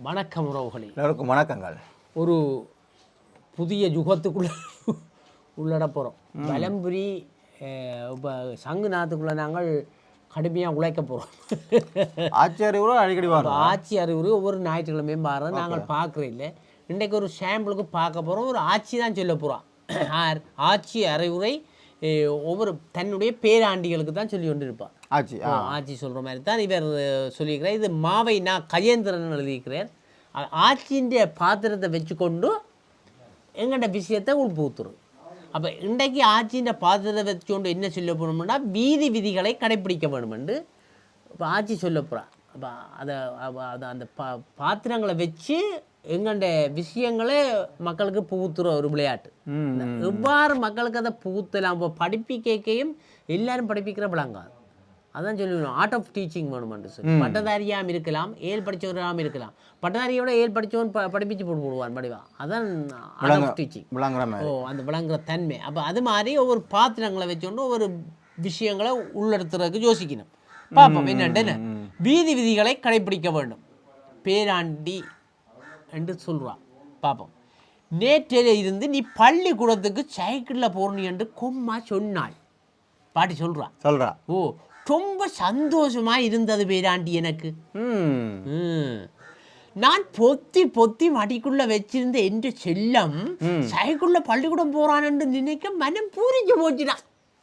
வணக்கம் உறவுகளே. எல்லோருக்கும் வணக்கங்கள். ஒரு புதிய யுகத்துக்குள்ள உள்ளட போகிறோம் வலம்புரி இப்போ சங்குநாத்துக்குள்ள நாங்கள் கடுமையாக உழைக்க போகிறோம் ஆச்சாரிய கூட அடிக்கடி வரும் ஆட்சி அறிவுரை ஒவ்வொரு ஞாயிற்றுக்கிழமையும் பாரு நாங்கள் பார்க்குறோம் இல்லை. இன்றைக்கு ஒரு சாம்பிளுக்கு பார்க்க போகிறோம் ஒரு ஆட்சி தான் சொல்ல போகிறோம் ஆட்சி அறிவுரை ஒவ்வொரு தன்னுடைய பேராண்டிகளுக்கு தான் சொல்லி கொண்டிருப்பார் ஆச்சி ஆ. ஆட்சி சொல்கிற மாதிரி தான் இவர் சொல்லியிருக்கிறார். இது மாவை நான் கஜேந்திரன் எழுதியிருக்கிறேன் ஆட்சியின் பாத்திரத்தை வச்சுக்கொண்டு எங்கள்ட விஷயத்தை உள்புத்துரும் அப்போ இன்றைக்கு ஆட்சியின் பாத்திரத்தை வச்சுக்கொண்டு என்ன சொல்ல போகணும்னா வீதி விதிகளை கடைப்பிடிக்க வேணுமென்று இப்போ ஆட்சி சொல்ல போகிறா அப்போ அதை அதை அந்த பா பாத்திரங்களை வச்சு எங்கள்ட விஷயங்களை மக்களுக்கு புகுத்துற ஒரு விளையாட்டு. எவ்வாறு மக்களுக்கு அதை புகுத்தலாம்? இப்போ படிப்பிக்கையும் எல்லாரும் படிப்பிக்கிற விளங்காது அதான் சொல்லுவேன் ஆர்ட் ஆஃப் டீச்சிங் வேணுமென்று சொல்லி பட்டதாரியாம் இருக்கலாம் ஏழ் படித்தவராம் இருக்கலாம். பட்டதாரியோட ஏழ் படித்தவன் ப படிப்பிச்சு போட்டு போடுவான் படிவா. அதான் ஆர்ட் ஆஃப் டீச்சிங் ஓ அந்த விளங்குற தன்மை. அப்போ அது மாதிரி ஒவ்வொரு பாத்திரங்களை வச்சுக்கொண்டு ஒவ்வொரு விஷயங்களை உள்ளெடுத்துறதுக்கு யோசிக்கணும். பார்ப்போம் என்னன்னு. வீதி விதிகளை கடைப்பிடிக்க வேண்டும். பேராண்டி என்று சொல்கிறான் பார்ப்போம். நேற்றில இருந்து நீ பள்ளிக்கூடத்துக்கு சைக்கிளில் போறணும் என்று கொம்மா சொன்னாள். பாட்டி சொல்றா. சொல்றா. ஓ ரொம்ப சந்தோஷமா இருந்தது பேராண்டி எனக்கு. நான் பொத்தி பொத்தி மடிக்குள்ள வச்சிருந்த என்ற செல்லம் சைக்கிள்ல பள்ளிக்கூடம் போறான் என்று நினைக்க மனம் பூரிஞ்சு போச்சுடா.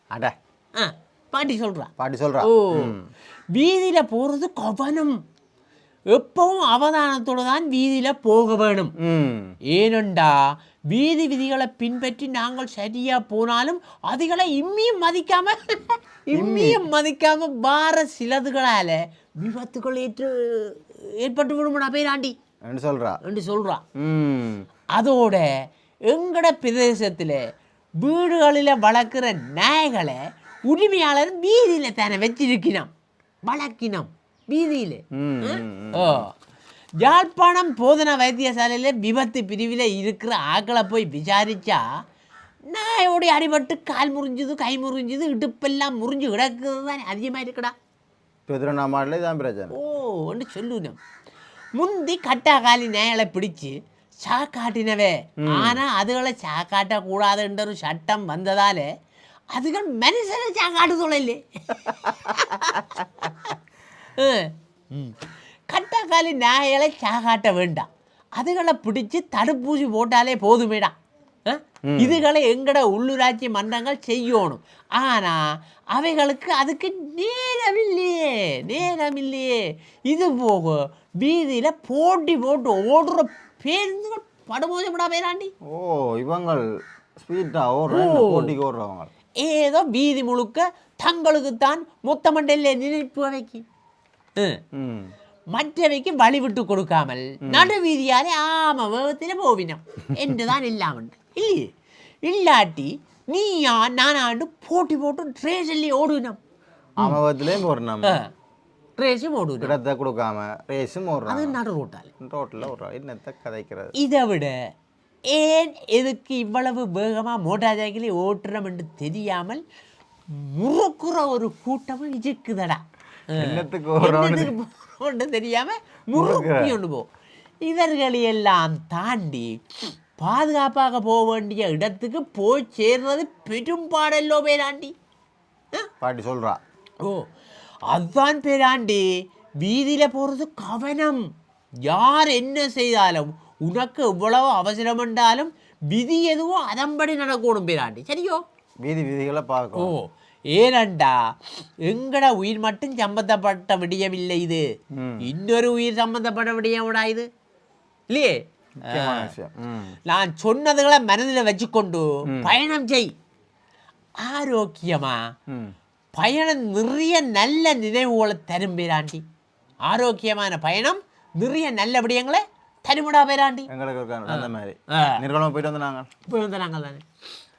அட. ஆ, பாட்டி சொல்றா. பாட்டி சொல்றா. ஓ. வீதியில போறது கவனம். எப்பவும் அவதானத்தோட தான் வீதியில போக வேணும். ஏனெண்டா வீதி விதிகளை பின்பற்றி நாங்கள் சரியா போனாலும் அதுகளை இம்மியும் மதிக்காம இம்மியும் மதிக்காம வார சிலதுகளால விபத்துகள் ஏற்று ஏற்பட்டு விடுமடா பேராண்டி. என்று சொல்றா. என்று சொல்றா. ம். அதோட எங்கட பிரதேசத்தில் வீடுகளில் வளர்க்குற நாய்களை உரிமையாளர் வீதியில் தானே வச்சிருக்கினோம் வளர்க்கினோம் வீதியில். ஓ. யாழ்ப்பாணம் போதனா வைத்தியசாலையில் விபத்து பிரிவில் இருக்கிற ஆக்களை போய் விசாரிச்சா நாயோடைய அடிபட்டு கால் முறிஞ்சுது கை முறிஞ்சுது இடுப்பெல்லாம் முறிஞ்சு கிடக்குது தான் அதிகமாக இருக்குடா. பெருநாமாடில் இதான் பிரச்சனை. ஓ ஒன்று சொல்லணும் முந்தி கட்டாக்காலி நேயலை பிடிச்சு சாக்காட்டினவே. ஆனா அதுகளை சாக்காட்ட கூடாதுன்ற ஒரு சட்டம் வந்ததால அதுகள் மனுஷனை சாக்காட்டு தொழிலே. கட்டாக்காலி நாயலை சாகாட்ட வேண்டாம். அதுகளை பிடிச்சு தடுப்பூசி போட்டாலே போதுமேடா? இதுகளை எங்கட உள்ளூராட்சி மன்றங்கள் செய்யணும். ஆனா அவைகளுக்கு அதுக்கு நேரம் இல்லையே நேரம் இல்லையே இது போக வீதியில போட்டி போட்டு ஓடுற பேருந்துகள் படுமோசப்படா பேராண்டி? ஓ இவங்கள் ஓடுறாங்க போட்டிக்கு ஓடுறவங்க. ஏதோ வீதி முழுக்க தங்களுக்குத்தான் மொத்த மண்டல நினைப்பு அவைக்கு. மற்றவைக்கு வழி விட்டு கொடுக்காமல் நடு வீதியாலே ஆம வேகத்தில் போவினம். என்றுதான் இல்லாமல் இல்லையே? இல்லாட்டி நீயா நானாண்டு போட்டி போட்டு ட்ரேஸல்லி ஓடுவினம். அமகத்திலேயும் போடுறோம் நம்ம ட்ரேஸும் ஓடுவினம். இடத்தை கொடுக்காம ரேஸும் அது ஓடுறாங்க நடு ரோட்டால். ரோட்டில் ஓடுறோம் என்னத்தை கதைக்கிறது? இதை விட ஏன் எதுக்கு இவ்வளவு வேகமாக மோட்டார் சைக்கிளை ஓட்டுறோம்? என்று தெரியாமல் முறுக்குற ஒரு கூட்டமும் இருக்குதடா என்னத்துக்கு ஓடுறோம்னு என்னத்துக்கு போறோம்னு தெரியாம முறுக்கி கொண்டு போ. இவர்களை எல்லாம் தாண்டி பாதுகாப்பாக போக வேண்டிய இடத்துக்கு போய் சேர்றது பெரும்பாடல்லோ பேராண்டி. ஆ? பாட்டி சொல்றா. ஓ அதுதான் பேராண்டி. வீதியில போறது கவனம். யார் என்ன செய்தாலும் உனக்கு எவ்வளவு அவசரம் என்றாலும் விதி எதுவோ அதன்படி நடக்கணும் பேராண்டி. சரியோ? வீதி வீதிகளை ஓ பார்க்கணும் ஏனண்டா எங்கட உயிர் மட்டும் சம்பந்தப்பட்ட விடயம் இல்லை இது. இன்னொரு உயிர் சம்பந்தப்பட்ட விடயம்டா இது. இல்லையே? நான் சொன்னதுகளை மனதில் வச்சுக்கொண்டு பயணம் செய். ஆரோக்கியமா? பயணம் நிறைய நல்ல நினைவுகளை தரும் பேராண்டி. ஆரோக்கியமான பயணம் நிறைய நல்ல விடயங்களை தருமுடா பேராண்டி. எங்களுக்கு அந்த மாதிரி. நிர்கலம் போயிட்டு வந்து நாங்கள் இப்போ வந்து நாங்கள் தானே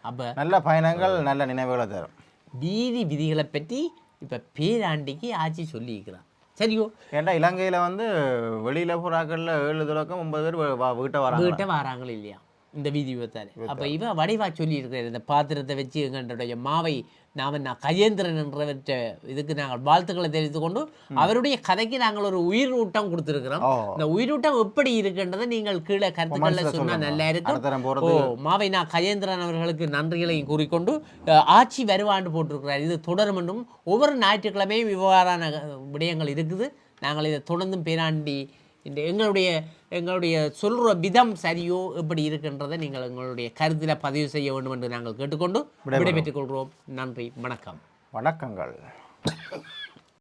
அப்போ நல்ல பயணங்கள் நல்ல நினைவுகளை தரும். வீதி விதிகளை பற்றி இப்போ பேராண்டிக்கு ஆட்சி சொல்லியிருக்கிறான். சரியோ? ஏன்டா இலங்கையில் வந்து வெளியில் புறாக்களில் ஏழு தொடக்கம் ஒன்பது பேர் வீட்டை வராங்க வீட்டை வராங்களோ இல்லையா? இந்த வீதி விபத்தால். அப்போ இவன் வடிவா சொல்லியிருக்கிறார் இந்த பாத்திரத்தை வச்சு எங்களுடைய மாவை நாம நான் கஜேந்திரன் என்றவற்றை இதுக்கு நாங்கள் வாழ்த்துக்களை தெரிவித்துக் கொண்டு அவருடைய கதைக்கு நாங்கள் ஒரு உயிர் ஊட்டம் கொடுத்துருக்கிறோம் இந்த உயிரூட்டம் எப்படி இருக்குன்றதை நீங்கள் கீழே கருத்துக்களில் சொன்னா. நல்லா இருக்கும். மாவை நான் கஜேந்திரன் அவர்களுக்கு நன்றிகளையும் கூறிக்கொண்டு ஆட்சி வருவாண்டு போட்டிருக்கிறார். இது தொடரும் என்றும் ஒவ்வொரு ஞாயிற்றுக்கிழமையும் இவ்வாறான அஹ், விடயங்கள் இருக்குது. நாங்கள் இதை தொடர்ந்தும் பேராண்டி இந்த எங்களுடைய எங்களுடைய சொல்கிற விதம் சரியோ எப்படி இருக்கின்றதை நீங்கள் எங்களுடைய கருத்தில் பதிவு செய்ய வேண்டும் என்று நாங்கள் கேட்டுக்கொண்டு விடைபெற்றுக் கொள்கிறோம். நன்றி. வணக்கம். வணக்கங்கள்.